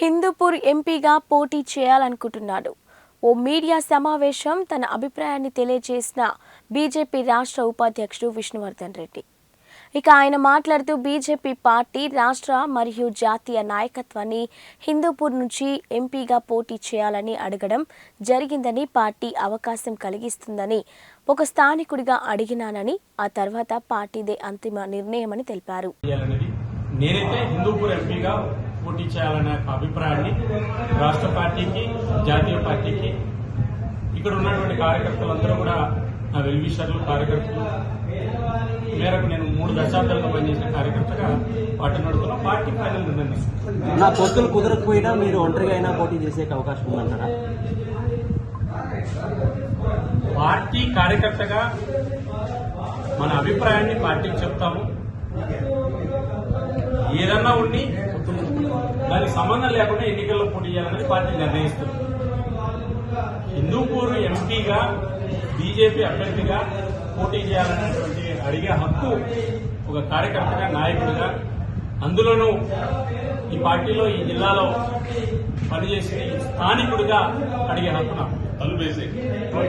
హిందూపూర్ ఎంపీగా పోటీ చేయాలనుకుంటున్నాడు. ఓ మీడియా సమావేశం తన అభిప్రాయాన్ని తెలియజేసిన బీజేపీ రాష్ట్ర ఉపాధ్యక్షుడు విష్ణువర్ధన్ రెడ్డి. ఇక ఆయన మాట్లాడుతూ బీజేపీ పార్టీ రాష్ట్ర మరియు జాతీయ నాయకత్వాన్ని హిందూపూర్ నుంచి ఎంపీగా పోటీ చేయాలని అడగడం జరిగిందని పార్టీ అవకాశం కలిగిస్తుందని ఒక స్థానికుడిగా అడిగినానని ఆ తర్వాత పార్టీదే అంతిమ నిర్ణయమని తెలిపారు. నేనైతే హిందూపూర్ ఎంపీగా పోటీ చేయాలనే అభిప్రాయాన్ని రాష్ట్ర పార్టీకి జాతీయ పార్టీకి ఇక్కడ ఉన్నటువంటి కార్యకర్తలందరూ కూడా నా వెల్విషర్లు కార్యకర్తలు. మేరకు నేను మూడు దశాబ్దాలుగా పనిచేసిన కార్యకర్తగా పార్టీ నడుపుతున్నా పార్టీ ఫైనల్ నిర్ణయం. నా పొత్తులు కుదరకపోయినా మీరు ఒంటరిగా అయినా పోటీ చేసే అవకాశం ఉందంటారా? పార్టీ కార్యకర్తగా మన అభిప్రాయాన్ని పార్టీకి చెప్తాము. ఏదన్నా ఉండి దానికి సంబంధం లేకుండా ఎన్నికల్లో పోటీ చేయాలని పార్టీ నిర్ణయిస్తుంది. హిందూపూర్ ఎంపీగా బీజేపీ అభ్యర్థిగా పోటీ చేయాలనేటువంటి అడిగే హక్కు ఒక కార్యకర్తగా నాయకుడిగా అందులోనూ ఈ పార్టీలో ఈ జిల్లాలో పనిచేసి స్థానికుడిగా అడిగే హక్కు నాకు. తలుపేసి